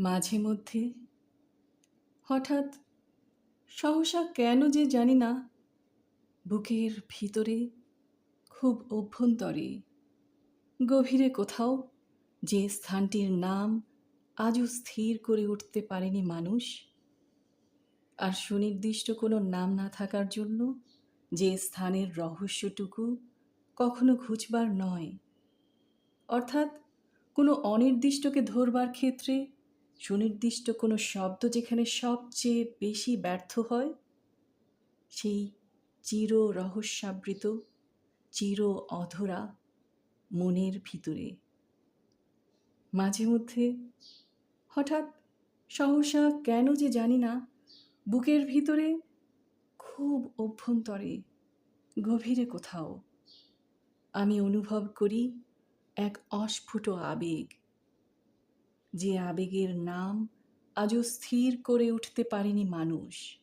মাঝে মধ্যে হঠাৎ সহসা কেন যে জানি না, বুকের ভিতরে খুব অভ্যন্তরে, গভীরে কোথাও যে স্থানটির নাম আজও স্থির করে উঠতে পারেনি মানুষ। আর সুনির্দিষ্ট কোনো নাম না থাকার জন্য যে স্থানের রহস্যটুকু কখনো ঘুচবার নয়। অর্থাৎ কোনো অনির্দিষ্টকে ধরবার ক্ষেত্রে সুনির্দিষ্ট কোনো শব্দ যেখানে সবচেয়ে বেশি ব্যর্থ হয়? সেই চির রহস্যাবৃত, চির অধরা মনের ভিতরে। মাঝে মধ্যে হঠাৎ সহসা কেন যে জানি না, বুকের ভিতরে খুব অভ্যন্তরে, গভীরে কোথাও। আমি অনুভব করি এক অস্ফুট আবেগ। যে আবেগের নাম আজও স্থির করে উঠতে পারেনি মানুষ।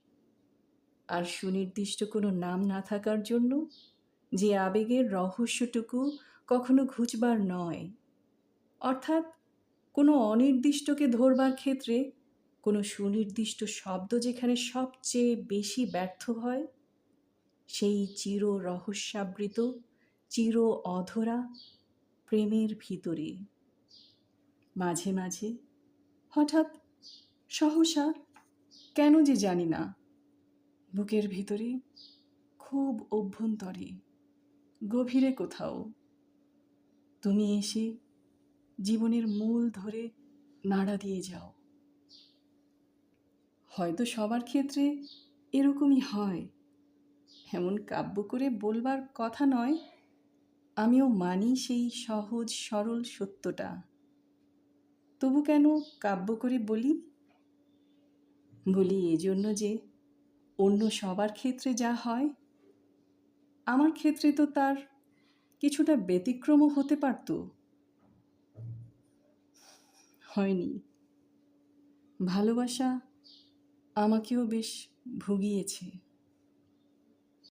আর সুনির্দিষ্ট কোনো নাম না থাকার জন্য যে আবেগের রহস্যটুকু কখনো ঘুচবার নয়। অর্থাৎ কোনো অনির্দিষ্টকে ধরবার ক্ষেত্রে কোনো সুনির্দিষ্ট শব্দ যেখানে সবচেয়ে বেশি ব্যর্থ হয়, সেই চির রহস্যাবৃত, চির অধরা প্রেমের ভিতরে। মাঝে মাঝে। হঠাৎ সহসা কেন যে জানি না। বুকের ভিতরে খুব অভ্যন্তরে, গভীরে কোথাও। তুমি এসে জীবনের মূল ধরে নাড়া দিয়ে যাও। হয়তো সবার ক্ষেত্রে এরকমই হয়। এমন কাব্য করে বলবার কথা নয়, আমিও মানি সেই সহজ সরল সত্যটা। তবু কেন কাব্য করে বলি? বলি এজন্য যে অন্য সবার ক্ষেত্রে যা হয়, আমার ক্ষেত্রে তো তার কিছুটা ব্যতিক্রমও হতে পারত। হয়নি। ভালোবাসা আমাকেও বেশ ভুগিয়েছে।